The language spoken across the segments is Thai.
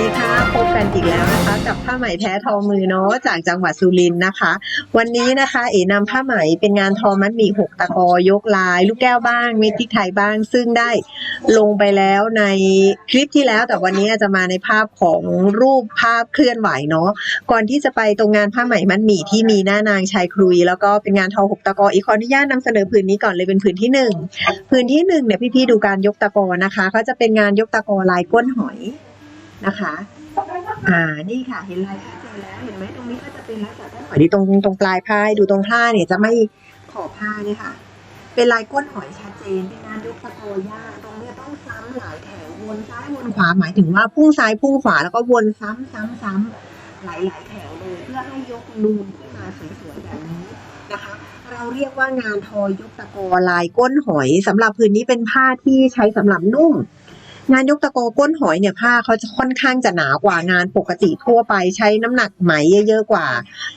ดีค่ะพบกันอีกแล้วนะคะ กับผ้าไหมแท้ทอมือเนาะจากจังหวัดสุรินทร์นะคะ วันนี้นะคะเอ๋นำผ้าไหมเป็นงานทอมัดมีหกตะกอยกลาย ลูกแก้วบ้างเม็ดพริกไทยบ้าง ซึ่งได้ลงไปแล้วในคลิปที่แล้วแต่วันนี้จะมาในภาพของรูปภาพเคลื่อนไหวเนาะก่อนที่จะไปตรงงานผ้าไหมมัดหมี่ที่มีหน้านางชายครุย แล้วก็เป็นงานทอหกตะกออีกขออนุญาตนำเสนอผืนนี้ก่อนเลยเป็นผืนที่หนึ่งผืนที่หนึ่งเนี่ยพี่ๆดูการยกตะกอนะคะก็จะเป็นงานยกตะกอลายก้นหอย นะคะอ่านี่ค่ะ เห็นลายชัดเจนแล้วเห็นไหมตรงนี้ก็จะเป็นลักษณะก้นหอยดีตรงตรงปลายผ้าดูตรงผ้าเนี่ยจะไม่ขอบผ้าเนี่ยค่ะ เป็นลายก้นหอยชัดเจนเป็นงานยกตะโกย่าตรงเนี้ยต้องซ้ำหลายแถววนซ้ายวนขวาหมายถึงว่าพุ่งซ้ายพุ่งขวาแล้วก็วนซ้ำซ้ำซ้ำหลายหลายแถวเลยเพื่อให้ยกนูนขึ้นมาสวยๆแบบนี้นะคะ เราเรียกว่างานทอยกตะโกลายก้นหอยสำหรับพื้นนี้เป็นผ้าที่ใช้สำหรับนุ่ง งานยกตะโกก้นหอยเนี่ยผ้าเขาจะค่อนข้างจะหนากว่างานปกติทั่วไปใช้น้ำหนักไหมเยอะๆกว่า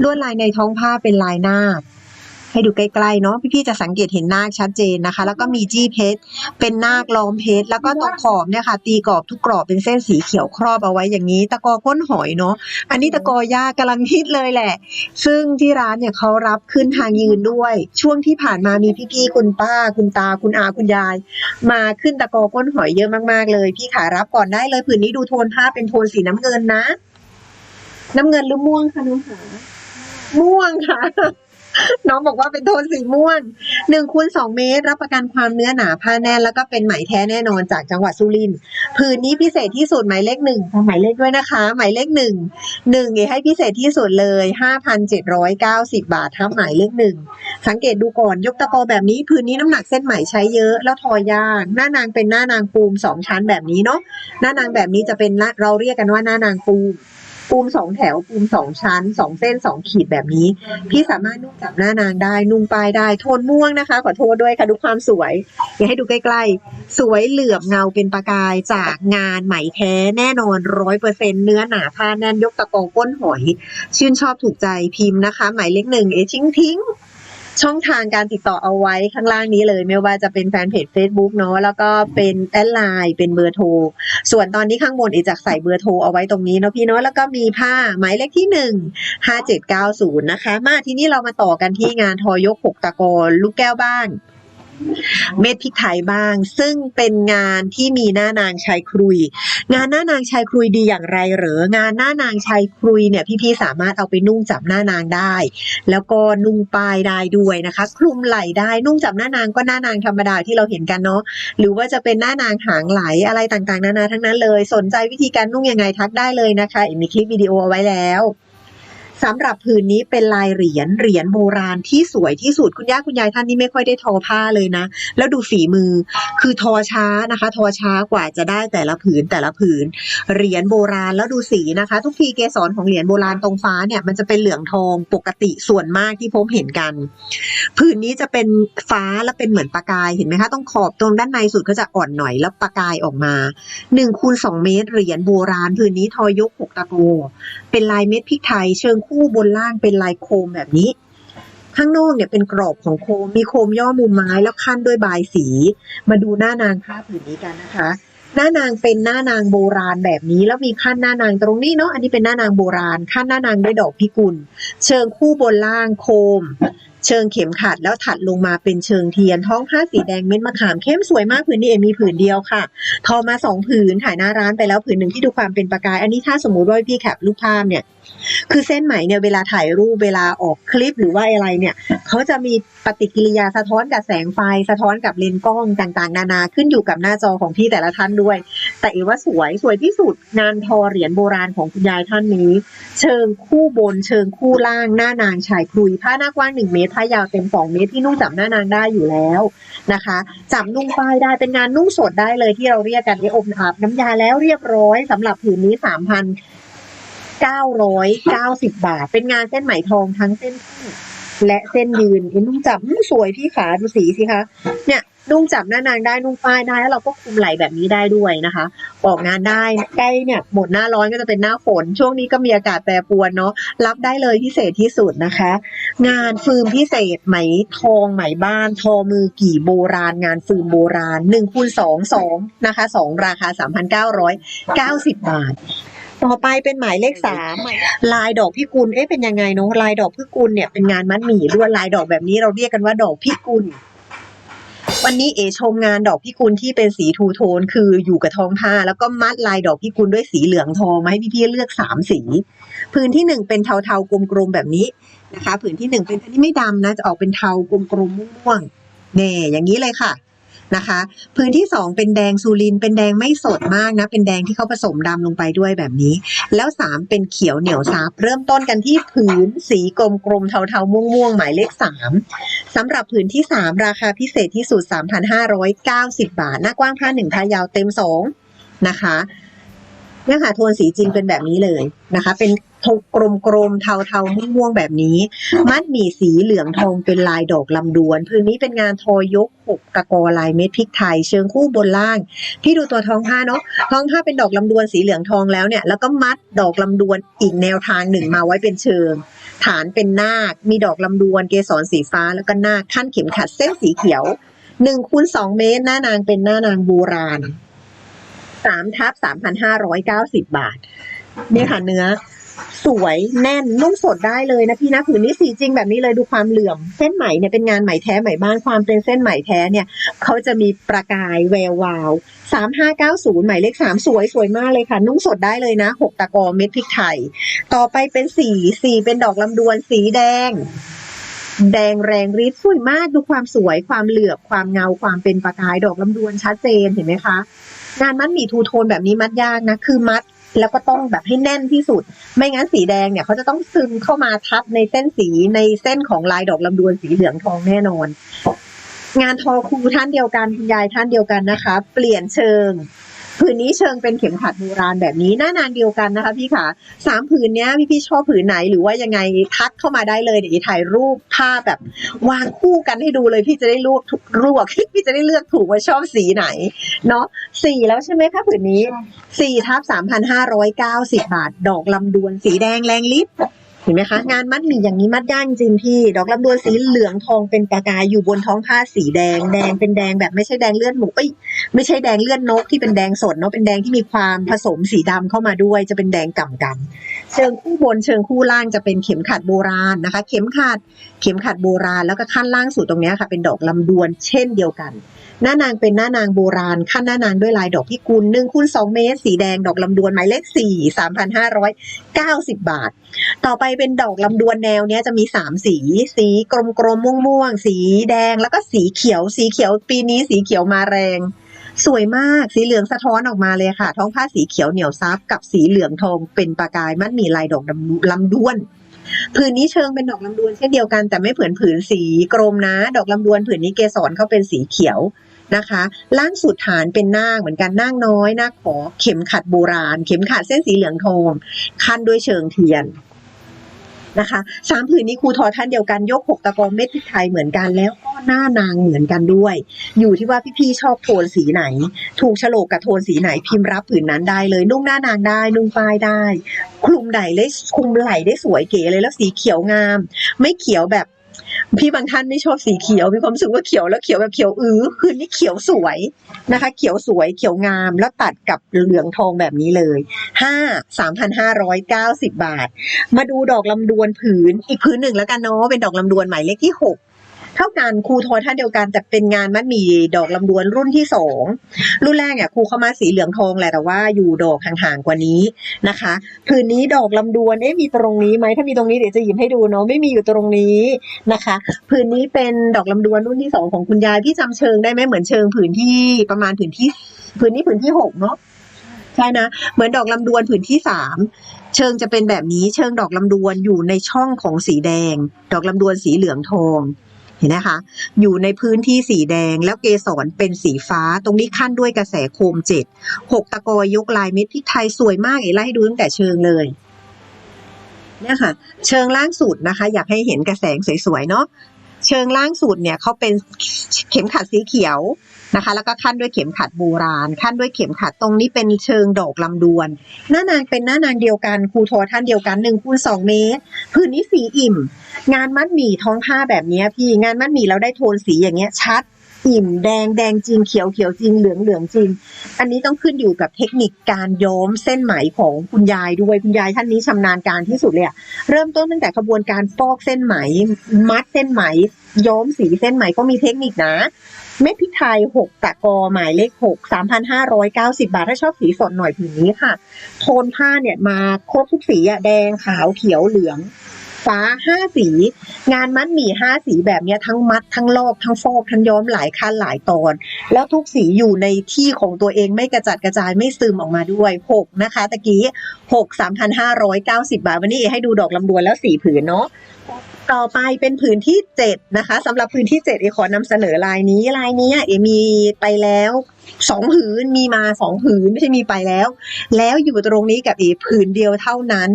ลวดลายในท้องผ้าเป็นลายนาค ให้ดูใกล้ๆเนาะพี่ๆจะสังเกตเห็นนาคชัดเจนนะคะ แล้วก็มีจี้เพชร เป็นนาคล้อมเพชร แล้วก็ตรงขอบเนี่ยค่ะ ตีกรอบทุกกรอบเป็นเส้นสีเขียวครอบเอาไว้อย่างนี้ ตะกอก้นหอยเนาะอันนี้ตะกอย่ากำลังฮิตเลยแหละ ซึ่งที่ร้านเนี่ยเขารับขึ้นทางยืนด้วย ช่วงที่ผ่านมามีพี่ๆคุณป้า คุณตาคุณอาคุณยาย มาขึ้นตะกอก้นหอยเยอะมากๆเลย พี่ขารับก่อนได้เลยผืนนี้ดูโทนผ้าเป็นโทนสีน้ำเงินนะ น้ำเงินหรือม่วงคะน้องขาม่วงค่ะ น้องบอกว่าเป็นโทนสีม่วงหนึ่งคูณสองเมตร รับประกันความเนื้อหนาผ้าแน่น แล้วก็เป็นไหมแท้แน่นอนจากจังหวัดสุรินทร์ผืนนี้พิเศษที่สุดหมายเลขหนึ่งหมายเลขด้วยนะคะ หมายเลขหนึ่งหนึ่งให้พิเศษที่สุดเลยห้าพันเจ็ดร้อยเก้าสิบาททับหมายเลขหนึ่งสังเกตดูก่อนยกตะกอแบบนี้พื้นนี้น้ำหนักเส้นไหมใช้เยอะแล้วทอยากหน้านางเป็นหน้านางปูมสองชั้นแบบนี้เนาะหน้านางแบบนี้จะเป็นเราเรียกกันว่าหน้านางปูม ปูมสองแถวปูมสองชั้นสองเส้นสองขีดแบบนี้ พี่สามารถนุ่งจับหน้านางได้ นุ่งปลายได้โทนม่วงนะคะ ขอโทษด้วยค่ะดูความสวยอยากให้ดูใกล้ๆ สวยเหลือบเงาเป็นประกายจากงานไหมแท้แน่นอนร้อยเปอร์เซ็นเนื้อหนาผ้าแน่นยกตะกอก้นหอย ชื่นชอบถูกใจพิมพ์นะคะ หมายเลขหนึ่งเอชิ้งทิ้ง ช่องทางการติดต่อเอาไว้ข้างล่างนี้เลย ไม่ว่าจะเป็นแฟนเพจ Facebook เนาะแล้วก็เป็นแอดไลน์เป็นเบอร์โทร ส่วนตอนนี้ข้างบนเอจากใส่เบอร์โทรเอาไว้ตรงนี้เนาะพี่เนาะแล้วก็มีผ้าหมายเลขที่หนึ่งห้าเจ็ดเก้าศูนย์นะคะ มาที่นี่เรามาต่อกันที่งานทอยกหกตะกอนลูกแก้วบ้าง เม็ดพริกไทยบ้าง ซึ่งเป็นงานที่มีหน้านางชายครุย งานหน้านางชายครุยดีอย่างไรเหรองานหน้านางชายครุยเนี่ยพี่ๆสามารถเอาไปนุ่งจับหน้านางได้ แล้วก็นุ่งปลายได้ด้วยนะคะ คลุมไหล่ได้นุ่งจับหน้านางก็หน้านางธรรมดาที่เราเห็นกันเนาะหรือว่าจะเป็นหน้านางหางไหลอะไรต่างๆ นานาทั้งนั้นเลย สนใจวิธีการนุ่งยังไงทักได้เลยนะคะมมีคลิปวิดีโอเอาไว้แล้ว สำหรับผืนนี้เป็นลายเหรียญเหรียญโบราณที่สวยที่สุดคุณย่าคุณยายท่านนี้ไม่ค่อยได้ทอผ้าเลยนะ แล้วดูฝีมือคือทอช้านะคะ ทอช้ากว่าจะได้แต่ละผืนแต่ละผืน เหรียญโบราณแล้วดูสีนะคะ ทุกทีเกสรของเหรียญโบราณตรงฟ้าเนี่ยมันจะเป็นเหลืองทองปกติส่วนมากที่ผมเห็นกัน ผืนนี้จะเป็นฟ้าแล้วเป็นเหมือนประกายเห็นไหมคะตรงขอบตรงด้านในสุดก็จะอ่อนหน่อยแล้วประกายออกมา1คูณ2เมตรเหรียญโบราณ ผืนนี้ทอยกหกตะโกเป็นลายเม็ดพริกไทยเชิงคูู่บนล่างเป็นลายโคมแบบนี้ ข้างนอกเนี่ยเป็นกรอบของโคม มีโคมย่อมุมไม้แล้วขั้นด้วยบายสี มาดูหน้านางผ้าผืนนี้กันนะคะ หน้านางเป็นหน้านางโบราณแบบนี้ แล้วมีขั้นหน้านางตรงนี้เนาะ อันนี้เป็นหน้านางโบราณ ขั้นหน้านางด้วยดอกพิกุล เชิงคู่บนล่างโคม เชิงเข็มขัดแล้วถัดลงมาเป็นเชิงเทียน ท้องผ้าสีแดงเม็ดมะขามเข้มสวยมากผืนนี้เอมีผืนเดียวค่ะ ทอมาสองผืนถ่ายหน้าร้านไปแล้วผืนหนึ่งที่ดูความเป็นประกาย อันนี้ถ้าสมมติว่าพี่แคปรูปภาพเนี่ย คือเส้นไหมเนี่ยเวลาถ่ายรูปเวลาออกคลิปหรือว่าอะไรเนี่ยเขาจะมีปฏิกิริยาสะท้อนกับแสงไฟ สะท้อนกับเลนส์กล้องต่างๆ นานาขึ้นอยู่กับหน้าจอของพี่แต่ละท่านด้วย แต่เอว่าสวยสวยที่สุดงานทอเหรียญโบราณของคุณยายท่านนี้ เชิงคู่บน เชิงคู่ล่างหน้านางชายครุยผ้าหน้ากว้าง1เมตรผ้ายาวเต็มสองเมตรที่นุ่งจับหน้านางได้อยู่แล้วนะคะจับนุ่งป้ายได้เป็นงานนุ่งสดได้เลยที่เราเรียกกันไออมอาบน้ำยาแล้วเรียบร้อยสำหรับผืนนี้สามพันเก้าร้อยเก้าสิบบาท เป็นงานเส้นไหมทองทั้งเส้นและเส้นยืนเอ็นนุ่งจับสวยพี่ขาดูสีสิคะเนี่ย นุ่งจับหน้านางได้นุ่งป้ายได้แล้วเราก็คุมไหล่แบบนี้ได้ด้วยนะคะ ออกงานได้ใกล้เนี่ยหมดหน้าร้อนก็จะเป็นหน้าฝน ช่วงนี้ก็มีอากาศแปรปรวนเนาะรับได้เลยพิเศษที่สุดนะคะ งานฟืมพิเศษไหมทองไหมบ้าน ทอมือกี่โบราณ งานฟืมโบราณ1คูณ2 2นะคะ2ราคา3,990บาทต่อไปเป็นหมายเลขสามลายดอกพิกุลเอ๊ะเป็นยังไงเนาะลายดอกพิกุลเนี่ยเป็นงานมัดหมี่ลวดลายดอกแบบนี้เราเรียกกันว่าดอกพิกุล วันนี้เอชมงานดอกพิกุลที่เป็นสีทูโทนคืออยู่กับทองผ้า แล้วก็มัดลายดอกพิกุลด้วยสีเหลืองทองมาให้พี่ๆเลือกสามสี พื้นที่หนึ่งเป็นเทาๆกลมๆแบบนี้นะคะ ผืนที่หนึ่งเป็นอันนี้ไม่ดำนะจะออกเป็นเทากลมๆม่วงๆเน่อย่างนี้เลยค่ะ นะคะ พื้นที่สองเป็นแดงซูริน เป็นแดงไม่สดมากนะ เป็นแดงที่เขาผสมดำลงไปด้วยแบบนี้ แล้วสามเป็นเขียวเหนียวซับ เริ่มต้นกันที่ผืนสีกลมกลมๆเทาๆม่วงๆหมายเลขสามสำหรับผืนที่สามราคาพิเศษที่สุด 3,590 บาท หน้ากว้างผ้าหนึ่งผ้ายาวเต็มสองนะคะเนี่ยค่ะโทนสีจริงเป็นแบบนี้เลยนะคะ เป็น ทนกลมกลมๆเทาเทาๆม่วงๆแบบนี้ มัดหมี่สีเหลืองทองเป็นลายดอกลำดวนพื้นนี้เป็นงานทอยกหกตะกอลายเม็ดพริกไทย เชิงคู่บนล่างพี่ดูตัวท้องผ้าเนาะท้องผ้าเป็นดอกลำดวนสีเหลืองทองแล้วเนี่ยแล้วก็มัดดอกลำดวนอีกแนวทางหนึ่งมาไว้เป็นเชิง ฐานเป็นนาค มีดอกลำดวนเกสรสีฟ้าแล้วก็นาคขั้นเข็มขัดเส้นสีเขียวหนึ่งคูณสองเมตร หน้านางเป็นหน้านางโบราณสามทับสามพันห้าร้อยเก้าสิบบาทเนี่ยค่ะเนื้อ สวยแน่นนุ่มสดได้เลยนะพี่นะผืนนี้สีจริงแบบนี้เลยดูความเหลื่อม เส้นไหมเนี่ยเป็นงานไหมแท้ไหมบ้านความเป็นเส้นไหมแท้เนี่ยเขาจะมีประกายแวววาวสามห้าเก้าศูนย์หมายเลขสามสวยสวยมากเลยค่ะ นุ่งสดได้เลยนะหกตะกอเม็ดพริกไทย ต่อไปเป็นสีสีเป็นดอกลำดวนสีแดงแดงแรงฤทธิ์สวยมากดูความสวยความเหลือบความเงาความเป็นประกายดอกลำดวนชัดเจนเห็นไหมคะ งานมัดหมี่ทูโทนแบบนี้มัดยากนะ คือมัด แล้วก็ต้องแบบให้แน่นที่สุด ไม่งั้นสีแดงเนี่ยเขาจะต้องซึมเข้ามาทับในเส้นสีในเส้นของลายดอกลำดวนสีเหลืองทองแน่นอน งานทอครูท่านเดียวกันคุณยายท่านเดียวกันนะคะ เปลี่ยนเชิง ผืนนี้เชิงเป็นเข็มขัดโบราณแบบนี้หน้านางเดียวกันนะคะพี่ขาสามผืนเนี้ยพี่พี่ชอบผืนไหนหรือว่ายังไงทักเข้ามาได้เลยเดี๋ยวถ่ายรูปภาพแบบ วางคู่กันให้ดูเลยพี่จะได้รูปรวกพี่จะได้เลือกถูกว่าชอบสีไหน เนาะสี่แล้วใช่ไหมคะผืนนี้สี่ทับสามพันห้าร้อยเก้าสิบบาท ดอกลำดวนสีแดงแรงลิบ เห็นไหมคะงานมัดหมี่อย่างนี้มัดย่างจริงพี่ ดอกลำดวนสีเหลืองทองเป็นประกายอยู่บนท้องผ้าสีแดง แดงเป็นแดงแบบไม่ใช่แดงเลือดหมูเอ้ยไม่ใช่แดงเลือดนกที่เป็นแดงสดเนาะเป็นแดงที่มีความผสมสีดำเข้ามาด้วย จะเป็นแดงก่ำกันเชิงคู่บนเชิงคู่ล่างจะเป็นเข็มขัดโบราณนะคะ เข็มขัดเข็มขัดโบราณแล้วก็ขั้นล่างสุดตรงนี้ค่ะ เป็นดอกลำดวนเช่นเดียวกัน หน้านางเป็นหน้านางโบราณขั้นหน้านางด้วยลายดอกพิกุลหนึ่งคูณสองเมตร สีแดงดอกลำดวนหมายเลขสี่สามพันห้าร้อยเก้าสิบบาท ต่อไปเป็นดอกลำดวนแนวเนี้ยจะมีสามสี สีกลมกลมม่วงม่วงๆสีแดงแล้วก็สีเขียว สีเขียวปีนี้สีเขียวมาแรง สวยมากสีเหลืองสะท้อนออกมาเลยค่ะ ท้องผ้าสีเขียวเหนียวซับกับสีเหลืองทองเป็นประกายมันมีลายดอกลำดวนผืนนี้เชิงเป็นดอกลำดวนเช่นเดียวกันแต่ไม่ผืนผืนสีกรมนะ ดอกลำดวนผืนนี้เกสรเขาเป็นสีเขียว นะคะล่างสุดฐานเป็นนางเหมือนกันนางน้อยนาคขอเข็มขัดโบราณ เข็มขัดเส้นสีเหลืองทองคันด้วยเชิงเทียนนะคะสามผืนนี้ครูทอท่านเดียวกันยกหกตะกอเม็ดพริกไทยเหมือนกันแล้วก็หน้านางเหมือนกันด้วย อยู่ที่ว่าพี่ๆชอบโทนสีไหน ถูกโฉลกกับโทนสีไหนพิมพ์รับผืนนั้นได้เลยนุ่งหน้านางได้นุ่งปลายได้ คลุมไหล่ได้คลุมไหล่ได้สวยเก๋เลยแล้วสีเขียวงาม ไม่เขียวแบบ พี่บางท่านไม่ชอบสีเขียว มีความรู้สึกว่าเขียวแล้วเขียวแบบเขียวอื้อคืนนี้เขียวสวยนะคะ เขียวสวยเขียวงามแล้วตัดกับเหลืองทองแบบนี้เลยห้าสามพันห้าร้อยเก้าสิบบาท มาดูดอกลำดวนผืนอีกผืนหนึ่งแล้วกันเนาะเป็นดอกลำดวนหมายเลขที่หก เท่ากันครูทอท่านเดียวกันแต่เป็นงานมัดหมีดอกลำดวนรุ่นที่สองรุ่นแรกเนี่ยครูเข้ามาสีเหลืองทองแหละแต่ว่าอยู่ดอกห่างๆกว่านี้นะคะผืนนี้ดอกลำดวนเอ๊ะมีตรงนี้ไหมถ้ามีตรงนี้เดี๋ยวจะหยิบให้ดูเนาะไม่มีอยู่ตรงนี้นะคะผืนนี้เป็นดอกลำดวนรุ่นที่สองของคุณยายพี่จำเชิงได้ไหมเหมือนเชิงผืนที่ประมาณผืนที่ผืนนี้ผืนที่หกเนาะใช่นะเหมือนดอกลำดวนผืนที่สามเชิงจะเป็นแบบนี้เชิงดอกลำดวนอยู่ในช่องของสีแดง ดอกลำดวนสีเหลืองทอง เห็นนะคะ อยู่ในพื้นที่สีแดงแล้วเกสรเป็นสีฟ้า ตรงนี้ขั้นด้วยกระแสโคมเจ็ดหกตะกอยกลายเม็ดพริกไทยสวยมากเอ๋ไล่ให้ดูตั้งแต่เชิงเลยเนี่ยค่ะ เชิงล่างสุดนะคะ อยากให้เห็นกระแสงสวยๆเนาะ เชิงล่างสุดเนี่ยเขาเป็นเข็มขัดสีเขียวนะคะ แล้วก็ขั้นด้วยเข็มขัดโบราณ ขั้นด้วยเข็มขัดตรงนี้เป็นเชิงดอกลำดวน หน้านางเป็นหน้านางเดียวกันครูโทท่านเดียวกันหนึ่งคูณสองเมตรพื้นนี้สีอิ่ม งานมัดหมี่ท้องผ้าแบบนี้พี่งานมัดหมี่เราได้โทนสีอย่างเงี้ยชัด อิ่มแดงแดงจริงเขียวเขียวจริงเหลืองเหลืองจริง อันนี้ต้องขึ้นอยู่กับเทคนิคการย้อมเส้นไหมของคุณยายด้วยคุณยายท่านนี้ชำนาญการที่สุดเลยอะเริ่มต้นตั้งแต่กระบวนการฟอกเส้นไหม มัดเส้นไหม ย้อมสีเส้นไหมก็มีเทคนิคนะเม็ดพริกไทยหกตะกอหมายเลขหกสามพันห้าร้อยเก้าสิบาท ถ้าชอบสีสดหน่อยผืนนี้ค่ะ โทนผ้าเนี่ยมาครบทุกสีอะแดงขาวเขียวเหลือง ฟ้าห้าสี งานมัดหมี่ห้าสีแบบนี้ทั้งมัดทั้งลอกทั้งฟอกทั้งย้อมหลายขั้นหลายตอน แล้วทุกสีอยู่ในที่ของตัวเองไม่กระจัดกระจายไม่ซึมออกมาด้วยหกนะคะตะกี้หกสามพันห้าร้อยเก้าสิบาท วันนี้ให้ดูดอกลำดวนแล้วสีผืนเนาะต่อไปเป็นผืนที่เจ็ดนะคะสำหรับผืนที่เจ็ดเอขอนำเสนอลายนี้ลายนี้เอมีไปแล้วสองผืนมีมาสองผืนไม่ใช่มีไปแล้ว แล้วอยู่ตรงนี้กับเอผืนเดียวเท่านั้น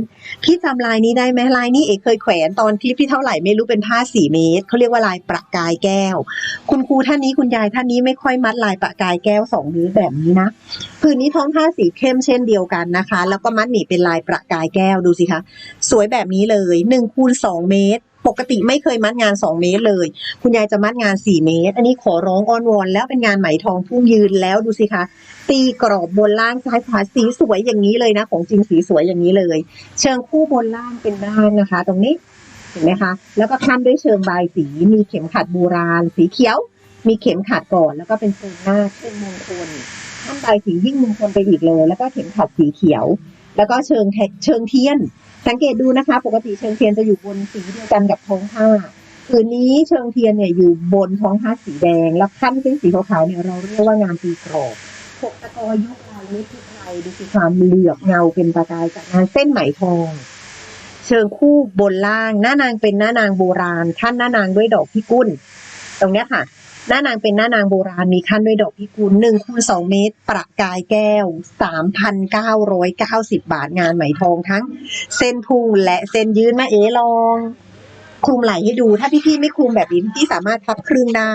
พี่จำลายนี้ได้ไหมลายนี้เอกเคยแขวนตอนคลิปที่เท่าไหร่ไม่รู้เป็นผ้าสี่เมตรเขาเรียกว่าลายประกายแก้ว คุณครูท่านนี้คุณยายท่านนี้ไม่ค่อยมัดลายประกายแก้วสองนิ้แบบนี้นะผืนนี้ท้องผ้าสีเข้มเช่นเดียวกันนะคะ แล้วก็มัดหมี่เป็นลายประกายแก้วดูสิคะสวยแบบนี้เลยหนึ่งคูณสองเมตรปกติไม่เคยมัดงาน 2 เมตรเลย คุณยายจะมัดงาน 4 เมตร อันนี้ขอร้องอ้อนวอนแล้วเป็นงานไหมทองพุ่งยืนแล้วดูสิคะตีกรอบบนล่างซ้ายขวาสีสวยอย่างนี้เลยนะ ของจริงสีสวยอย่างนี้เลย เชิงคู่บนล่างเป็นด้านนะคะ ตรงนี้เห็นไหมคะ แล้วก็ขั้นด้วยเชิงบายสีมีเข็มขัดโบราณ สีเขียว มีเข็มขัดก่อน แล้วก็เป็นเชิงหน้าเป็นมงคลขั้นบายสียิ่งมงคลไปอีกเลย แล้วก็เข็มขัดสีเขียว แล้วก็เชิงเชิงเทียน สังเกตดูนะคะ ปกติเชิงเทียนจะอยู่บนสีเดียวกันกับท้องผ้า ผืนนี้เชิงเทียนเนี่ยอยู่บนท้องผ้าสีแดง แล้วขั้นเป็นสีขาวๆเนี่ยเราเรียกว่างานตีกรอบหกตะกอยกลายเม็ดพริไทยดูสิความเหลือบเงาเป็นประกายจากงานเส้นไหมทองเชิงคู่บนล่างหน้านางเป็นหน้านางโบราณขั้นหน้านางด้วยดอกพิกุลตรงเนี้ยค่ะ หน้านางเป็นหน้านางโบราณมีขั้นด้วยดอกพิกุลหนึ่งคูณสองเมตร ประกายแก้วสามพันเก้าร้อยเก้าสิบบาทงานไหมทองทั้ง เส้นพุงและเส้นยืนมาเอลอง คลุมไหล่ให้ดู ถ้าพี่ๆไม่คลุมแบบนี้พี่สามารถพับครึ่งได้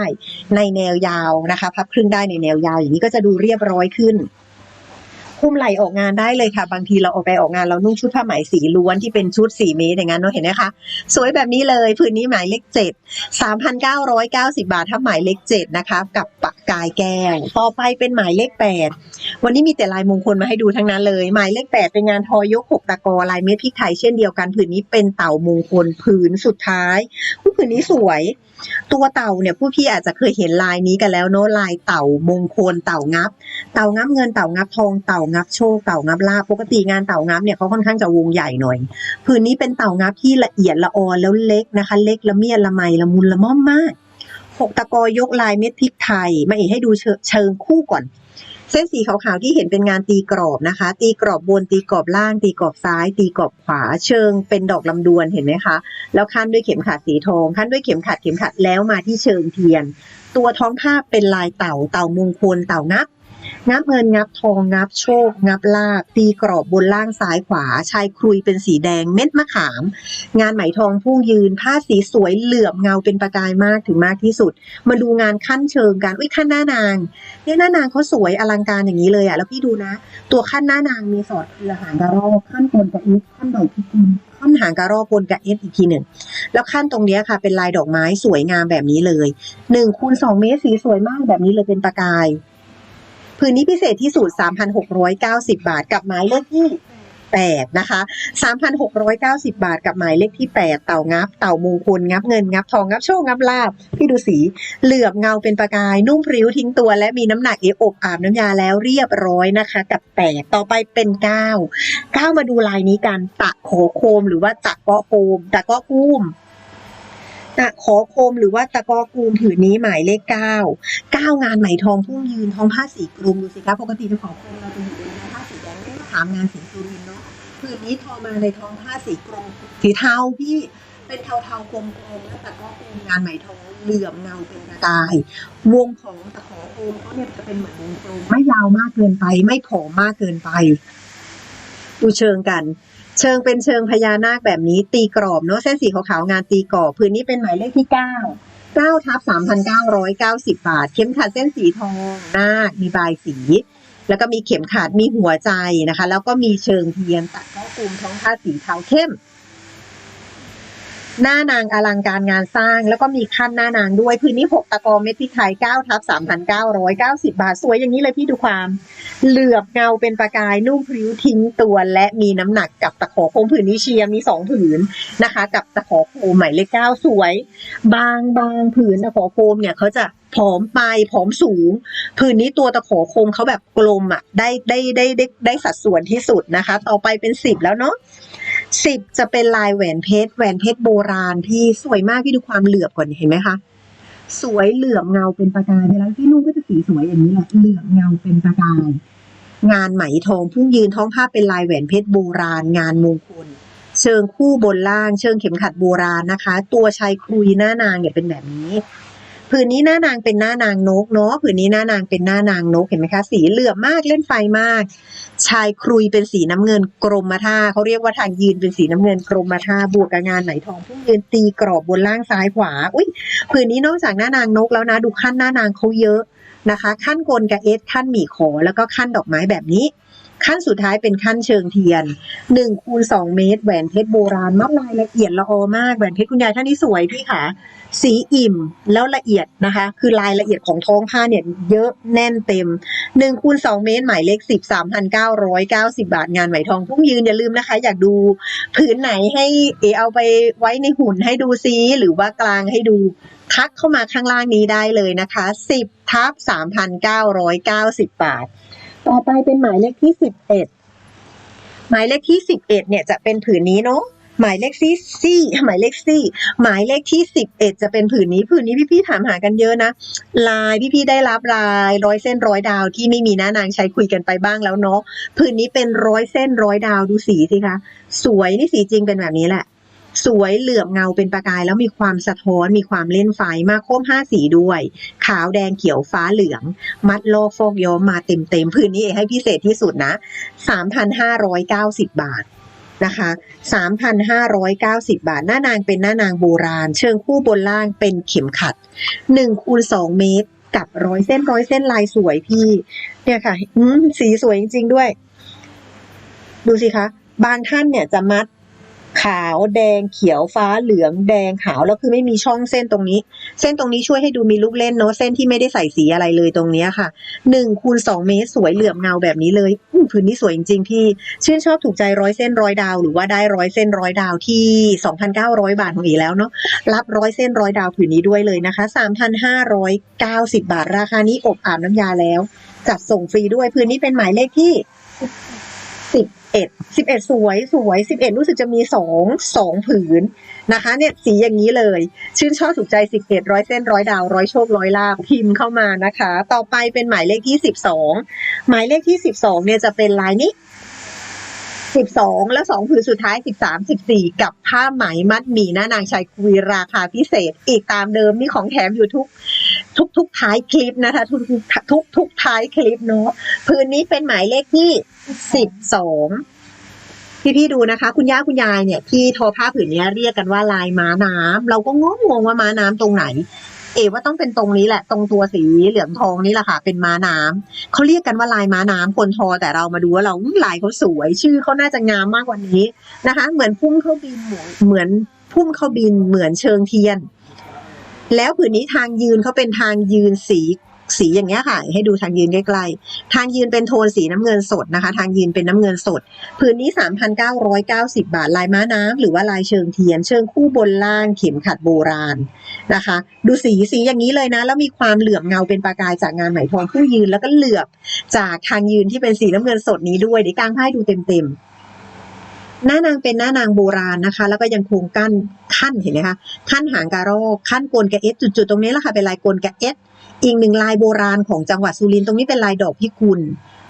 ในแนวยาวนะคะ พับครึ่งได้ในแนวยาวอย่างนี้ก็จะดูเรียบร้อยขึ้น คลุมไหล่ออกงานได้เลยค่ะ บางทีเราออกไปออกงานเรานุ่งชุดผ้าไหมสีล้วนที่เป็นชุดสีเมตรอย่างนั้นเนาะเห็นไหมคะ สวยแบบนี้เลยพื้นนี้หมายเลขเจ็ดสามพันเก้าร้อยเก้าสิบาทถ้าหมายเลขเจ็ดนะคะกับปากกายแก้ว ต่อไปเป็นหมายเลขแปดวันนี้มีแต่ลายมงคลมาให้ดูทั้งนั้นเลย หมายเลขแปดเป็นงานทอยกหกตะกอลายเม็ดพริกไทยเช่นเดียวกันผืนนี้เป็นเต่ามงคลผืนสุดท้ายอุ๊ยผืนนี้สวย ตัวเต่าเนี่ยผู้พี่อาจจะเคยเห็นลายนี้กันแล้วเนาะลายเต่ามงคลเต่างับ เต่างับเงินเต่างับทองเต่างับโชคเต่างับลาบปกติงานเต่างับเนี่ยเขาค่อนข้างจะวงใหญ่หน่อยผืนนี้เป็นเต่างับที่ละเอียดละออแล้วเล็กนะคะ เล็กละเมียดละไมละมุนละม่อมมากหกตะกอยกลายเม็ดพริกไทยมาเอกให้ดูเชิงคู่ก่อน เส้นสีขาวๆที่เห็นเป็นงานตีกรอบนะคะ ตีกรอบบนตีกรอบล่าง ตีกรอบซ้าย ตีกรอบขวา เชิงเป็นดอกลำดวนเห็นไหมคะ แล้วขั้นด้วยเข็มขัดสีทอง ขั้นด้วยเข็มขัดเข็มขัดแล้วมาที่เชิงเทียน ตัวท้องผ้าเป็นลายเต่าเต่ามงคลเต่างับ งับเงินงับทองงับโชค งับลาบตีกรอบบนล่างซ้ายขวา ชายครุยเป็นสีแดงเม็ดมะขาม งานไหมทองพุ่งยืน ผ้าสีสวยเหลื่อมเงาเป็นประกายมากถึงมากที่สุด มาดูงานขั้นเชิงกันอุ้ยขั้นหน้านางเนี่ยหน้านางเขาสวยอลังการอย่างนี้เลยอะแล้วพี่ดูนะ ตัวขั้นหน้านางมีสอดคือหางกระรอกขั้นบนกับอีกขั้นดอกพิกุลขั้นหางกระรอกบนกับเอสอีกทีหนึ่งแล้วขั้นตรงนี้ค่ะเป็นลายดอกไม้สวยงามแบบนี้เลยหนึ่งคูณสองเมตรสีสวยมากแบบนี้เลยเป็นประกาย พื้นนี้พิเศษที่สุด 3,690 บาท กับหมายเลขที่ 8 นะคะ 3,690 บาท กับหมายเลขที่ 8 เต่างับ เต่ามงคลงับเงิน งับทอง งับโชค งับลาบ พี่ดูสี เหลือบเงาเป็นประกาย นุ่มพริ้วทิ้งตัว และมีน้ำหนักเออบอาบน้ำยาแล้วเรียบร้อยนะคะ กับ 8 ต่อไปเป็น 9 9 มาดูลายนี้กัน ตะโขโคม หรือว่าตะเกาะโคม ตะเกาะกุ้ม ตะขอโคมหรือว่าตะกอกูมผืนนี้หมายเลขเก้าเก้างานไหมทองพุ่งยืนทองผ้าสีกรุมดูสิคะปกติจะขอโคมเราจะอยู่ในผ้าสีแดงไม่ถามงานสีสุรินเนาะผืนนี้ทอมาในทองผ้าสีกรมสีเทาพี่เป็นเทาเทาๆกลมๆแล้วตะกอกูมงานไหมทองเหลื่อมเงาเป็นประกายวงของตะขอโคมเขาเนี่ยจะเป็นเหมือนวงกลมไม่ยาวมากเกินไป ไม่ผอมมากเกินไป ดูเชิงกัน เชิงเป็นเชิงพญานาคแบบนี้ตีกรอบเนาะเส้นสีขาวๆงานตีกรอบพื้นนี้เป็นหมายเลขที่เก้าเก้าทับสามพันเก้าร้อยเก้าสิบบาท เข็มขัดเส้นสีทองนาคมีบายสี แล้วก็มีเข็มขัดมีหัวใจนะคะ แล้วก็มีเชิงเทียนตัดเข้อกลุ่มท้องผ้าสีเทาเข้ม หน้านางอลังการงานสร้าง แล้วก็มีขั้นหน้านางด้วยพื้นนี้ 6 ตะกอเม็ดพริกไทย9ทับ3,990 บาท สวยอย่างนี้เลยพี่ดูความ เหลือบเงาเป็นประกายนุ่มพริ้วทิ้งตัวและมีน้ำหนักกับตะขอโคมผืนนี้เชียร์มี 2 ผืนนะคะ กับตะขอโคมหมายเลข9สวย บางบางผืนตะขอโคมเนี่ยเขาจะผอมไปผอมสูงผืนนี้ตัวตะขอโคมเขาแบบกลมอะได้ได้ได้ได้ได้สัดส่วนที่สุดนะคะ ต่อไปเป็น10แล้วเนาะ สิบจะเป็นลายแหวนเพชรแหวนเพชรโบราณที่สวยมากพี่ดูความเหลือบก่อนเห็นไหมคะสวยเหลือบเงาเป็นประกายเวลาที่นุ่งก็จะสีสวยอย่างนี้แหละเหลือบเงาเป็นประกาย งานไหมทองพุ่งยืนท้องผ้าเป็นลายแหวนเพชรโบราณ งานมงคลเชิงคู่บนล่าง เชิงเข็มขัดโบราณนะคะ ตัวชายครุยหน้านางเนี่ยเป็นแบบนี้ผืนนี้หน้านางเป็นหน้านางนกเนาะผืนนี้หน้านางเป็นหน้านางนกเห็นไหมคะ สีเหลือบมากเล่นไฟมาก ชายครุยเป็นสีน้ำเงินกรมท่าเขาเรียกว่าทางยืนเป็นสีน้ำเงินกรมท่าบวกกับงานไหนทองพุ่งยืนตีกรอบบนล่างซ้ายขวา อุ้ยผืนนี้นอกจากหน้านางนกแล้วนะ ดูขั้นหน้านางเขาเยอะนะคะ ขั้นกลกับเอสขั้นหมี่ขอแล้วก็ขั้นดอกไม้แบบนี้ ขั้นสุดท้ายเป็นขั้นเชิงเทียน1คูณ2เมตรแหวนเพชรโบราณมัดลายละเอียดละออมากแหวนเพชรคุณยายท่านนี้สวยพี่ค่ะ สีอิ่มแล้วละเอียดนะคะ คือรายละเอียดของท้องผ้าเนี่ยเยอะแน่นเต็ม1คูณ2เมตรหมายเลข10 3,990 บาทงานไหมทองพุ่งยืนอย่าลืมนะคะ อยากดูผืนไหนให้เอเอาไปไว้ในหุ่นให้ดูซิหรือว่ากลางให้ดูทักเข้ามาข้างล่างนี้ได้เลยนะคะ 10ทับ3,990 บาท ต่อไปเป็นหมายเลขที่11หมายเลขที่11เอ็ดเนี่ยจะเป็นผืนนี้เนาะหมายเลขซี่ซี่หมายเลขซี่หมายเลขที่11จะเป็นผืนนี้ผืนนี้พี่ๆถามหากันเยอะนะ ลายพี่ๆได้รับลายร้อยเส้นร้อยดาวที่ไม่มีหน้านางใช้คุยกันไปบ้างแล้วเนาะผืนนี้เป็นร้อยเส้นร้อยดาวดูสีสิคะสวยนี่สีจริงเป็นแบบนี้แหละ สวยเหลื่อมเงาเป็นประกาย แล้วมีความสะท้อนมีความเล่นไฟมาโค้มห้าสีด้วย ขาวแดงเขียวฟ้าเหลือง มัดโลกโฟกย้อมมาเต็มเต็มๆพื้นนี้เองให้พิเศษที่สุดนะ 3,590 บาทนะคะ3,590 บาท หน้านางเป็นหน้านางโบราณ เชิงคู่บนล่างเป็นเข็มขัด1คูณ2เมตรกับร้อยเส้นร้อยเส้นลายสวยพี่ เนี่ยค่ะอืมสีสวยจริง ๆ ด้วย ดูสิคะ บางท่านเนี่ยจะมัด ขาวแดงเขียวฟ้าเหลืองแดงขาวแล้วคือไม่มีช่องเส้นตรงนี้ เส้นตรงนี้ช่วยให้ดูมีลูกเล่นเนาะเส้นที่ไม่ได้ใส่สีอะไรเลยตรงนี้ค่ะหนึ่งคูณสองเมตรสวยเหลื่อมเงาแบบนี้เลยอื้อผืนนี้สวยจริงๆพี่ชื่นชอบถูกใจร้อยเส้นร้อยดาว หรือว่าได้ร้อยเส้นร้อยดาวที่สองพันเก้าร้อยบาทของอีแล้วเนาะรับร้อยเส้นร้อยดาวผืนนี้ด้วยเลยนะคะสามพันห้าร้อยเก้าสิบบาทราคานี้อบอาบน้ำยาแล้วจัดส่งฟรีด้วย พื้นนี้เป็นหมายเลขที่ สิบเอ็ดสิบเอ็ดสวยสวยสิบเอ็ดรู้สึกจะมีสองสองผืนนะคะ เนี่ยสีอย่างนี้เลย ชื่นชอบถูกใจสิบเอ็ดร้อยเส้นร้อยดาวร้อยโชคร้อยลาภพิมพ์เข้ามานะคะ ต่อไปเป็นหมายเลขที่สิบสองหมายเลขที่สิบสองเนี่ยจะเป็นลายนี้สิบสองแล้วสองผืนสุดท้ายสิบสามสิบสี่กับผ้าไหมมัดหมี่หน้านางชายคุยราคาพิเศษ อีกตามเดิมมีของแถมอยู่ทุก ทุกทุกท้ายคลิปนะคะทุกทุกทุกทุกท้ายคลิปเนาะพื้นนี้เป็นหมายเลขที่สิบสองพี่พี่ดูนะคะ คุณย่าคุณยายเนี่ยที่ทอผ้าผืนนี้เรียกกันว่าลายม้าน้ำเราก็งงงว่าม้าน้ำตรงไหน เอว่าต้องเป็นตรงนี้แหละ ตรงตัวสีเหลืองทองนี่แหละค่ะ เป็นม้าน้ำเขาเรียกกันว่าลายม้าน้ำคนทอแต่เรามาดูว่าเราลายเขาสวย ชื่อเขาน่าจะงามมากกว่านี้นะคะ เหมือนพุ่มเข้าบินเหมือนเหมือนพุ่มเข้าบินเหมือนเชิงเทียน แล้วผืนนี้ทางยืนเขาเป็นทางยืนสีสีอย่างเงี้ยค่ะ ให้ดูทางยืนใกล้ๆ ทางยืนเป็นโทนสีน้ำเงินสดนะคะ ทางยืนเป็นน้ำเงินสดผืนนี้ 3,990 บาท ลายม้าน้ำหรือว่าลายเชิงเทียน เชิงคู่บนล่างเข็มขัดโบราณนะคะ ดูสีสีอย่างนี้เลยนะ แล้วมีความเหลื่อมเงาเป็นประกายจากงานไหมทองผู้ยืนแล้วก็เหลือบจากทางยืนที่เป็นสีน้ำเงินสดนี้ด้วยเดี๋ยวกางให้ดูเต็มๆ หน้านางเป็นหน้านางโบราณนะคะ แล้วก็ยังคงกั้นขั้นเห็นไหมคะขั้นหางการกขั้นกลกระเอสจุดๆตรงนี้แหละค่ะเป็นลายกลกระเอสอีกหนึ่งลายโบราณของจังหวัดสุรินทร์ตรงนี้เป็นลายดอกพิกุล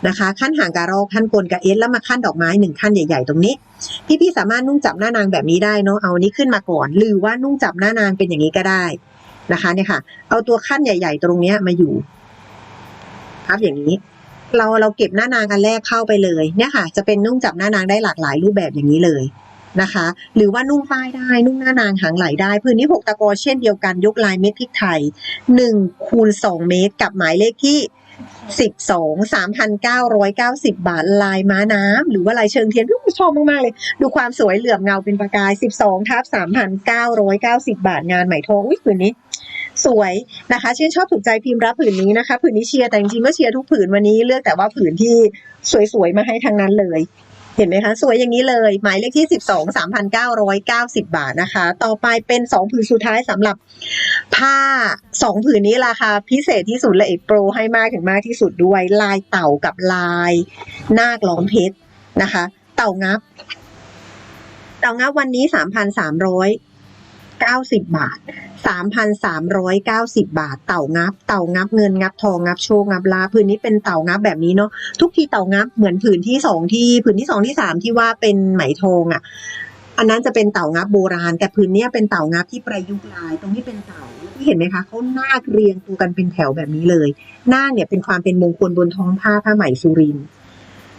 นะคะขั้นหางการอกขั้นกลกระเอสแล้วมาขั้นดอกไม้หนึ่งขั้นใหญ่ ๆ ตรงนี้ พี่ๆสามารถนุ่งจับหน้านางแบบนี้ได้เนาะเอาอันนี้ขึ้นมาก่อน หรือว่านุ่งจับหน้านางเป็นอย่างนี้ก็ได้นะคะเนี่ยค่ะ เอาตัวขั้นใหญ่ ๆ ตรงเนี้ยมาอยู่ครับอย่างนี้ เราเราเก็บหน้านางอันแรกเข้าไปเลยเนี่ยค่ะ จะเป็นนุ่งจับหน้านางได้หลากหลายรูปแบบอย่างนี้เลยนะคะ หรือว่านุ่งป้ายได้นุ่งหน้านางหางไหลได้ พื้นนี้หกตะกอเช่นเดียวกันยกลายเม็ดพริกไทยหนึ่งคูณสองเมตรกับหมายเลขที่สิบสองสามพันเก้าร้อยเก้าสิบบาทลายม้าน้ำหรือว่าลายเชิงเทียนชอบมาก ๆ เลย ดูความสวยเหลื่อมเงาเป็นประกายสิบสองทับสามพันเก้าร้อยเก้าสิบาทงานไหมทองอุ้ยผืนนี้ สวยนะคะชื่นชอบถูกใจพิมพ์รับผืนนี้นะคะผืนนี้เชียร์แต่จริงๆก็เชียร์ทุกผืนวันนี้เลือกแต่ว่าผืนที่สวยๆมาให้ทั้งนั้นเลย เห็นไหมคะ สวยอย่างนี้เลย หมายเลขที่สิบสองสามพันเก้าร้อยเก้าสิบาทนะคะ ต่อไปเป็นสองผืนสุดท้ายสำหรับผ้าสองผืนนี้ราคาพิเศษที่สุดและเอกโปรให้มากถึงมากที่สุดด้วยลายเต่ากับลายนาคล้อมเพชรนะคะ เต่างับ เต่างับวันนี้สามพันสามร้อยเก้าสิบบาท สามพันสามร้อยเก้าสิบาท เต่างับ เต่างับเงินงับทองงับโชคงับลาภผืนนี้เป็นเต่างับแบบนี้เนาะทุกทีเต่างับเหมือนผืนที่สองที่ผืนที่สองที่สามที่ว่าเป็นไหมทองอะ อันนั้นจะเป็นเต่างับโบราณ แต่พื้นเนี้ยเป็นเต่างับที่ประยุกต์ลาย ตรงที่เป็นเต่าที่เห็นไหมคะเขาหน้าเรียงตัวกันเป็นแถวแบบนี้เลย หน้าเนี่ยเป็นความเป็นมงคลบนท้องผ้าผ้าไหมสุริน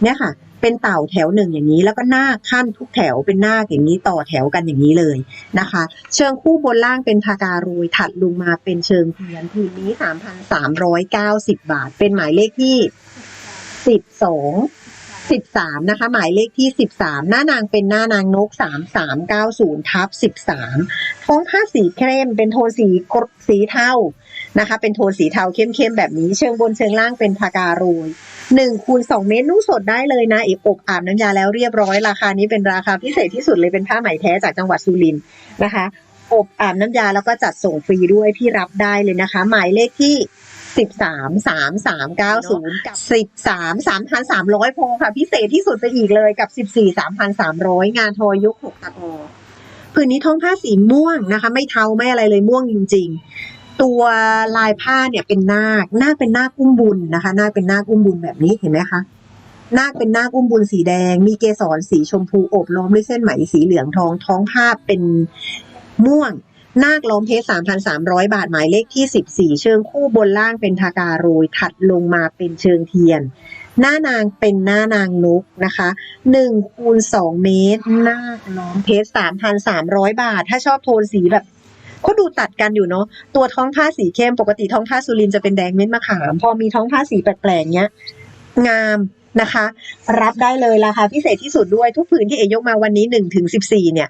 เนี่ยค่ะ เป็นเต่าแถวหนึ่งอย่างนี้ แล้วก็หน้าขั้นทุกแถวเป็นหน้าอย่างนี้ต่อแถวกันอย่างนี้เลยนะคะ เชิงคู่บนล่างเป็นพากาโรยถัดลงมาเป็นเชิงเทียนผืนนี้สามพันสามร้อยเก้าสิบบาท เป็นหมายเลขที่สิบสองสิบสามนะคะ หมายเลขที่สิบสามหน้านางเป็นหน้านางนกสามสามเก้าศูนย์ทับสิบสามท้องผ้าสีเข้มเป็นโทนสีกรดสีเทานะคะ เป็นโทนสีเทาเข้มๆแบบนี้ เชิงบนเชิงล่างเป็นพากาโรย หนึ่งคูณสองเมตรนุ่งสดได้เลยนะเอกอบอาบน้ำยาแล้วเรียบร้อยราคานี้เป็นราคาพิเศษที่สุดเลยเป็นผ้าไหมแท้จากจังหวัดสุรินทร์นะคะ อบอาบน้ำยาแล้วก็จัดส่งฟรีด้วยพี่รับได้เลยนะคะ หมายเลขที่สิบสามสามสามเก้าศูนย์กับสิบสามสามพันสามร้อยพอค่ะ พิเศษที่สุดไปอีกเลยกับสิบสี่สามพันสามร้อยงานทอยุคหกตะกอผืนนี้ท้องผ้าสีม่วงนะคะ ไม่เทาไม่อะไรเลยม่วงจริง ๆ ตัวลายผ้าเนี่ยเป็นนาค นาคเป็นนาคอุ้มบุญนะคะ นาคเป็นนาคอุ้มบุญแบบนี้เห็นไหมคะนาคเป็นนาคอุ้มบุญสีแดง มีเกสรสีชมพูโอบล้อมด้วยเส้นไหมสีเหลืองทองท้องผ้าเป็นม่วง นาคล้อมเพชร3,300บาทหมายเลขที่14เชิงคู่บนล่างเป็นทากาโรยถัดลงมาเป็นเชิงเทียน หน้านางเป็นหน้านางนกนะคะ1คูณ2เมตร นาคล้อมเพชร3,300บาท ถ้าชอบโทนสีแบบ ก็ดูตัดกันอยู่เนาะตัวท้องผ้าสีเข้มปกติท้องผ้าสุรินจะเป็นแดงเม็ดมะขาม พอมีท้องผ้าสีแปลกๆเนี้ยงามนะคะ รับได้เลยราคาพิเศษที่สุดด้วยทุกผืนที่เอยกมาวันนี้หนึ่งถึงสิบสี่เนี่ย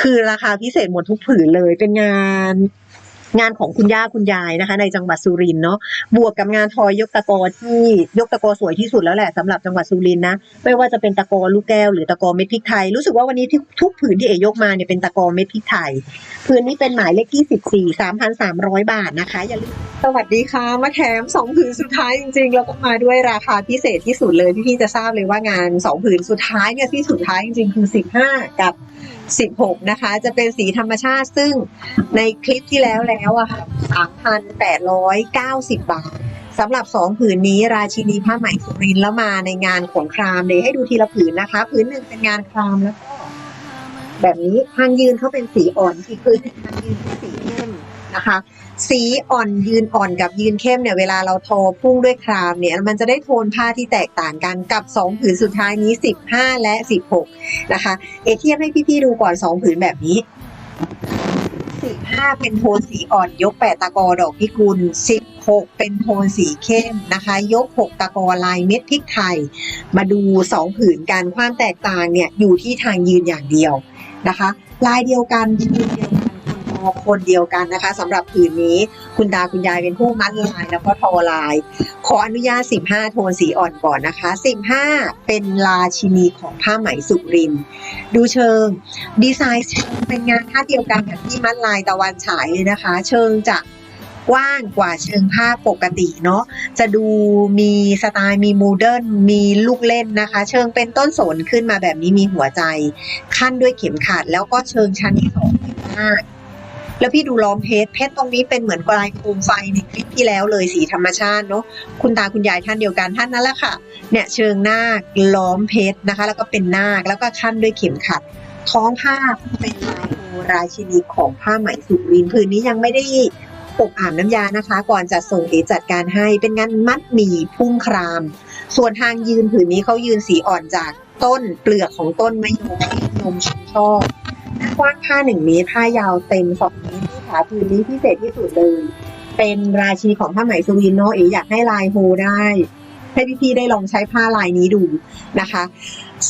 คือราคาพิเศษหมดทุกผืนเลยเป็นงาน งานของคุณย่าคุณยายนะคะ ในจังหวัดสุรินทร์เนาะบวกกับงานทอยยกตะกอที่ยกตะกอสวยที่สุดแล้วแหละสำหรับจังหวัดสุรินทร์นะไม่ว่าจะเป็นตะกอลูกแก้วหรือตะกอเม็ดพริกไทย รู้สึกว่าวันนี้ที่ทุกผืนที่เอยกมาเนี่ยเป็นตะกอเม็ดพริกไทยผืนนี้เป็นหมายเลขที่สิบสี่สามพันสามร้อยบาทนะคะอย่าลืมสวัสดีค่ะมาแถมสองผืนสุดท้ายจริงๆแล้วก็มาด้วยราคาพิเศษที่สุดเลยพี่ๆจะทราบเลยว่างานสองผืนสุดท้ายเนี่ยที่สุดท้ายจริงๆคือสิบห้ากับ 16 นะคะ จะเป็นสีธรรมชาติซึ่งในคลิปที่แล้วแล้วอะค่ะ3,890 บาทสำหรับ 2 ผืนนี้ราชินีผ้าไหมสุรินทร์แล้วมาในงานของครามเลยให้ดูทีละผืนนะคะ ผืนหนึ่งเป็นงานครามแล้วก็แบบนี้ทางยืนเขาเป็นสีอ่อนอีกผืนทางยืนเป็นสีที่ นะคะ สีอ่อนยืนอ่อนกับยืนเข้มเนี่ยเวลาเราทอพุ่งด้วยครามเนี่ยมันจะได้โทนผ้าที่แตกต่างกันกับ 2 ผืนสุดท้ายนี้ 15 และ 16 นะคะ เอเทียบให้พี่ๆดูก่อน 2 ผืนแบบนี้15เป็นโทนสีอ่อนยก 8 ตะกอดอกพิกุล 16 เป็นโทนสีเข้มนะคะ ยก 6 ตะกอลายเม็ดพริกไทย มาดู 2 ผืนกันความแตกต่างเนี่ยอยู่ที่ทางยืนอย่างเดียวนะคะ ลายเดียวกันยืนเดียวกัน คนทอคนเดียวกันนะคะสำหรับผืนนี้คุณตาคุณยายเป็นผู้มัดลายแล้วก็ทอลาย ขออนุญาต 15 โทนสีอ่อนก่อนนะคะ 15 เป็นราชินีของผ้าไหมสุริน ดูเชิง ดีไซน์เป็นงานท่าเดียวกันกับที่มัดลายตะวันฉายเลยนะคะ เชิงจะกว้างกว่าเชิงผ้าปกติเนาะจะดูมีสไตล์มีโมเดิร์นมีลูกเล่นนะคะ เชิงเป็นต้นสนขึ้นมาแบบนี้มีหัวใจ ขั้นด้วยเข็มขัดแล้วก็เชิงชั้นที่สองเป็นหน้า แล้วพี่ดูล้อมเพชรเพชรตรงนี้เป็นเหมือนกลายโคมไฟในคลิปที่แล้วเลยสีธรรมชาติเนาะคุณตาคุณยายท่านเดียวกันท่านนั้นแหละค่ะเนี่ยเชิงนาคล้อมเพชรนะคะ แล้วก็เป็นนาคแล้วก็ขั้นด้วยเข็มขัด ท้องผ้าเป็นลายโอราชินีของผ้าไหมสุรินทร์ผืนนี้ยังไม่ได้อบอาบน้ำยานะคะ ก่อนจะส่งเอจัดการให้เป็นงานมัดหมี่พุ่งคราม ส่วนทางยืนผืนนี้เขายืนสีอ่อนจากต้นเปลือกของต้นมะยมนมชมชอบ กว้างผ้าหนึ่งเมตรผ้ายาวเต็มสองเมตรที่ขาผืนนี้พิเศษที่สุดเลย เป็นราชีของผ้าไหมสุรินเนาะเอ๋อยากให้ลายโฮได้ให้พี่ๆได้ลองใช้ผ้าลายนี้ดูนะคะ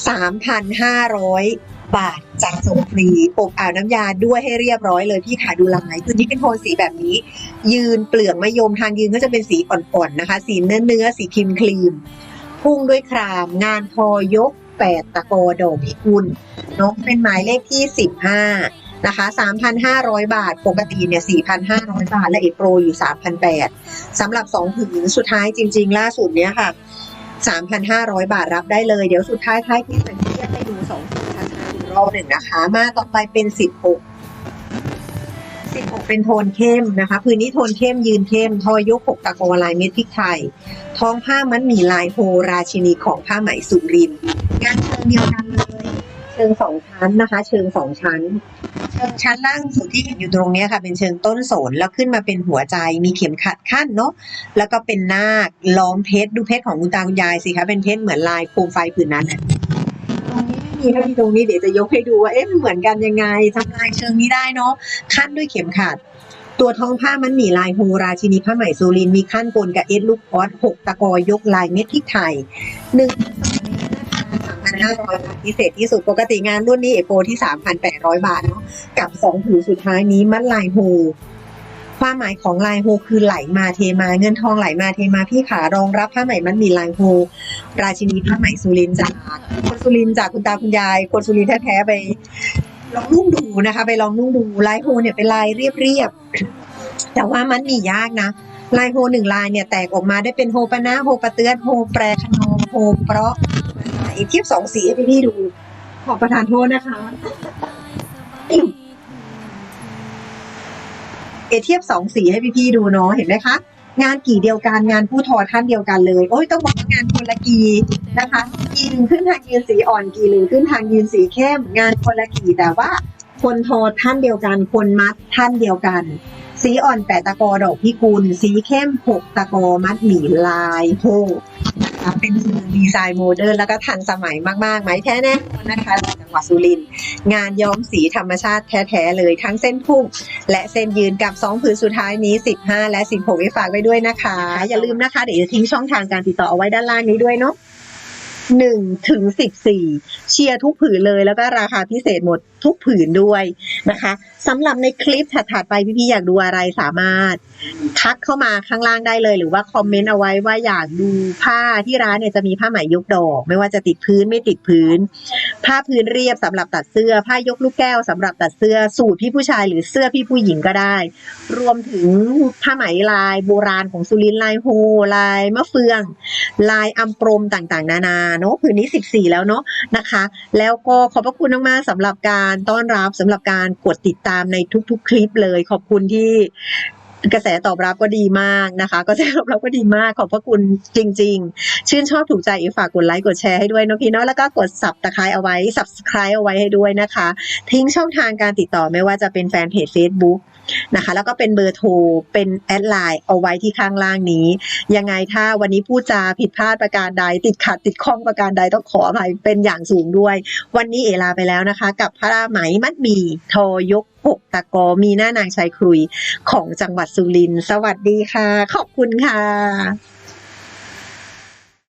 3,500 บาทจากส่งฟรีอบอ่าวน้ำยาด้วยให้เรียบร้อยเลยพี่ขาดูลายคือนี่เป็นโทนสีแบบนี้ ยืนเปลือกมะยมทางยืนก็จะเป็นสีอ่อนๆนะคะ สีเนื้อเนื้อสีครีมครีมพุ่งด้วยคราม งานทอยก แปดตะโกดอกพิกุลนกเป็นหมายเลขที่ 15 นะคะ 3,500 บาท ปกติเนี่ย 4,500 บาท และเอโปรอยู่ 3,800สำหรับ 2 ผืนสุดท้ายจริง ๆ ล่าสุดเนี้ยค่ะ 3,500 บาทรับได้เลย เดี๋ยวสุดท้ายท้ายที่เป็นเทียบให้ดู2ผืนช้าๆอีกรอบหนึ่งนะคะ มาต่อไปเป็น 16 16 เป็นโทนเข้มนะคะ พื้นนี้โทนเข้มยืนเข้ม ทอยกหกตะโกลายเม็ดพริกไทย ท้องผ้ามันมีลายโฮราชินีของผ้าไหมสุรินงานเชิงเดียวกันเลย เชิงสองชั้นนะคะ เชิงสองชั้น เชิงชั้นล่างสุดที่เห็นอยู่ตรงเนี้ยค่ะ เป็นเชิงต้นโสนแล้วขึ้นมาเป็นหัวใจ มีเข็มขัดขั้นเนาะ แล้วก็เป็นนาคล้อมเพชร ดูเพชรของคุณตาคุณยายสิคะ เป็นเพชรเหมือนลายโคมไฟผืนนั้น ม่มีถ้ามีตรงนี้เดี๋ยวจะยกให้ดูว่าเอ๊ะมันเหมือนกันยังไงทำลายเชิงนี้ได้เนาะขั้นด้วยเข็มขัด ตัวท้องผ้ามันหมีลายโฮราชินีผ้าไหมซูรินมีขั้นบนกับเอ็ดลูกออสหกตะกอยกลายเม็ดพริกไทยหนึ่งสามพันห้าร้อยบาทพิเศษที่สุดปกติงานรุ่นนี้เอโปที่สามพันแปดร้อยบาทเนาะกับสองผืนสุดท้ายนี้มันลายโฮ ความหมายของลายโฮคือไหลมาเทมาเงินทองไหลมาเทมาพี่ขารองรับผ้าไหมมันมีลายโฮราชินีผ้าไหมสุรินจากคนสุรินจากคุณตาคุณยาย คนสุรินแท้ๆไปลองนุ่งดูนะคะ ไปลองนุ่งดูลายโฮเนี่ยเป็นลายเรียบๆแต่ว่ามันมียากนะลายโฮหนึ่งลายเนี่ยแตกออกมาได้เป็นโฮปะนะโฮปะเตือนโฮแปรขนองโฮเพราะอีกเทียบสองสีให้พี่ดูขอประทานโทษนะคะ เอเทียบสองสีให้พี่ๆดูเนาะเห็นไหมคะ งานกี่เดียวกันงานผู้ทอท่านเดียวกันเลย โอ้ยต้องบอกว่างานคนละกีนะคะกีหนึ่งขึ้นทางยืนสีอ่อนกีหนึ่งขึ้นทางยืนสีเข้ม งานคนละกีแต่ว่าคนทอท่านเดียวกัน คนมัดท่านเดียวกัน สีอ่อนแปดตะกอดอกพิกุล สีเข้มหกตะกอมัดหมี่ลายโฮ นะคะเป็นดีไซน์โมเดิร์นแล้วก็ทันสมัยมากๆไหมแท้แน่นอนนะคะจังหวัดสุรินทร์งานย้อมสีธรรมชาติแท้ๆเลยทั้งเส้นพุ่ง และเส้นยืนกับ 2 ผืนสุดท้ายนี้ 15 และ 16ไว้ฝากไว้ด้วยนะคะ อย่าลืมนะคะ เดี๋ยวจะทิ้งช่องทางการติดต่อเอาไว้ด้านล่างนี้ด้วยเนาะ1ถึง14เชียร์ทุกผืนเลยแล้วก็ราคาพิเศษหมดทุกผืนด้วยนะคะ สำหรับในคลิปถัดๆไปพี่ๆอยากดูอะไรสามารถ ทักเข้ามาข้างล่างได้เลย หรือว่าคอมเมนต์เอาไว้ว่าอยากดูผ้าที่ร้านเนี่ยจะมีผ้าไหมยกดอก ไม่ว่าจะติดพื้นไม่ติดพื้น ผ้าพื้นเรียบสำหรับตัดเสื้อ ผ้ายกลูกแก้วสำหรับตัดเสื้อสูทพี่ผู้ชายหรือเสื้อพี่ผู้หญิงก็ได้ รวมถึงผ้าไหมลายโบราณของสุรินลายโฮลายมะเฟือง ลายอัมปรมต่างๆ นานาเนาะผืนนี้ 14 แล้วเนาะนะคะ แล้วก็ขอบพระคุณมากๆสำหรับการต้อนรับสำหรับการกดติดตามามในทุกๆ คลิปเลย ขอบคุณที่กระแสตอบรับก็ดีมากนะคะกระแสตอบรับก็ดีมากขอบพระคุณจริง ๆ ชื่นชอบถูกใจอีกฝากกดไลค์กดแชร์ให้ด้วยนะพี่เนาะแล้วก็กดสับตะไคร้เอาไว้สับสไคร้เอาไว้ให้ด้วยนะคะ ทิ้งช่องทางการติดต่อไม่ว่าจะเป็นแฟนเพจ Facebook นะคะ แล้วก็เป็นเบอร์โทรเป็นแอดไลน์เอาไว้ที่ข้างล่างนี้ ยังไงถ้าวันนี้พูดจาผิดพลาดประการใด ติดขัดติดข้องประการใดต้องขออภัยเป็นอย่างสูงด้วย วันนี้เอลาไปแล้วนะคะ กับพระราไหมมัดมีทอยกหกตะกอมีหน้านางชายครุยของจังหวัดสุรินทร์สวัสดีค่ะ ขอบคุณค่ะ